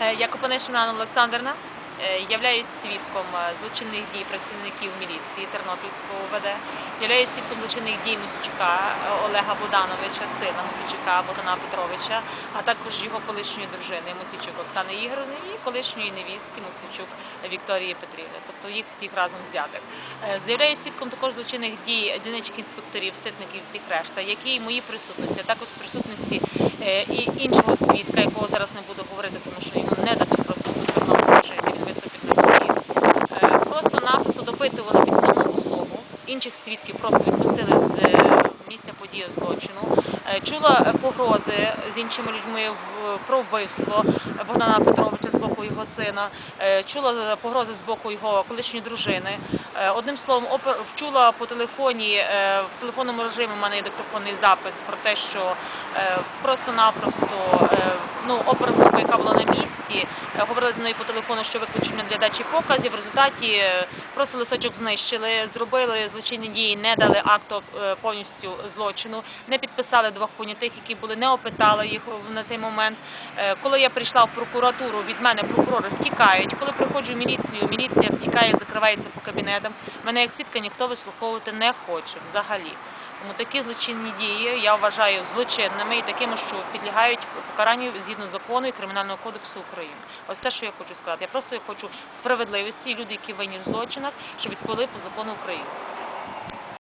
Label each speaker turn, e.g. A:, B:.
A: Е, Я Копанишина Анна Олександрівна, е, являюсь свідком е, злочинних дій працівників міліції Тернопільського ОВД, являюсь свідком злочинних дій Мосичука е, Олега Богдановича, сина Мосичука Богдана Петровича, а також його колишньої дружини Мосичук Оксани Ігорівни і колишньої невістки Мосичук Вікторії Петрівни, тобто їх всіх разом взятих. З'являюсь свідком також злочинних дій дільничих інспекторів, ситників, всіх решта, які в моїй присутності, а також присутності і іншого свідка, Допитували підставну особу, інших свідків просто відпустили з е, місця події злочину. Е, Чула е, погрози з іншими людьми про вбивство Богдана Петровича з боку його сина, чула погрози з боку його колишньої дружини. Одним словом, чула по телефоні, в телефонному режимі в мене є диктофонний запис про те, що просто-напросто ну, опергрупа, яка була на місці, говорили з мною по телефону, що виключені для дачі показів. В результаті просто листочок знищили, зробили злочинні дії, не дали акту е, повністю злочину, не підписали двох понятих, які були, не опитали їх на цей момент. Е, Коли я прийшла в прокуратуру, від мене прокурори втікають. Коли приходжу в міліцію, міліція втікає, закривається по кабінетам. Мене як свідка ніхто вислуховувати не хоче взагалі. Тому такі злочинні дії я вважаю злочинними і такими, що підлягають покаранню згідно закону і кримінального кодексу України. Ось все, що я хочу сказати. Я просто хочу справедливості і люди, які винні в злочинах, щоб відповіли по закону України.